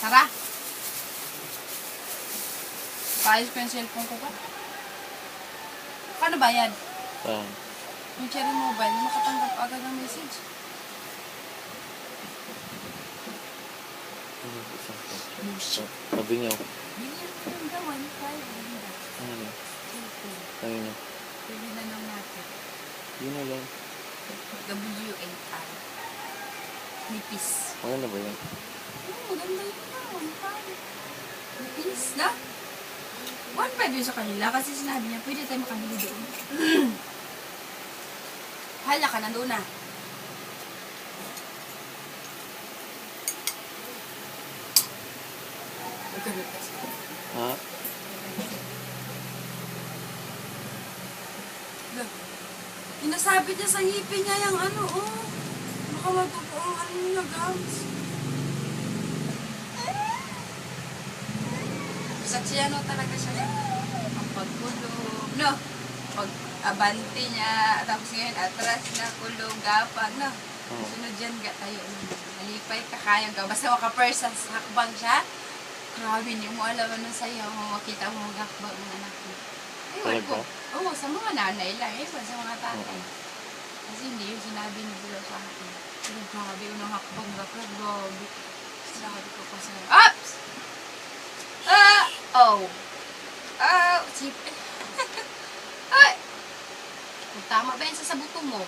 Tara. Paayos ko yung cellphone ko ba? Paano ba yan? Ah, Yung cherry mobile, makatanggap agad ng message. Sabi niyo, Bilhin ko yung gawan, kaya bilhin na. ano, sabi niyo, Bilhin na lang natin. yun na lang. Nipis. Maganda ba yan? Oo, maganda yun na. Nipis na. One five yun sa kanila kasi sinabi niya, pwede tayo makabili doon. Hala ka, nandun na. Ha? Inasabi niya sa ngipin niya yung ano, oh. Baka matupo ang ano niya, gums. Saksiyano talaga siya ang pagkulog, no? Pag abante niya, tapos ngayon atras na kulog, gapang, no? Oo. Sunod dyan ga tayo, no? Nalipay ka, kaya ka. Basta maka-person sa hakbang siya, grabe, hindi mo alam ano sa'yo, makita mo magakbang ng anak mo. Ewan ko. Oo, sa mga nanay lang, eh, sa mga tatay. Kasi hindi yung sinabi ni Bilo sa akin. Grabe, unang hakbang ka, pero grabe. Sabi ko pa sa Ops! Ah! Oh! Ah! Sip. Ay! Kung tama ba yan sa sabuto mo?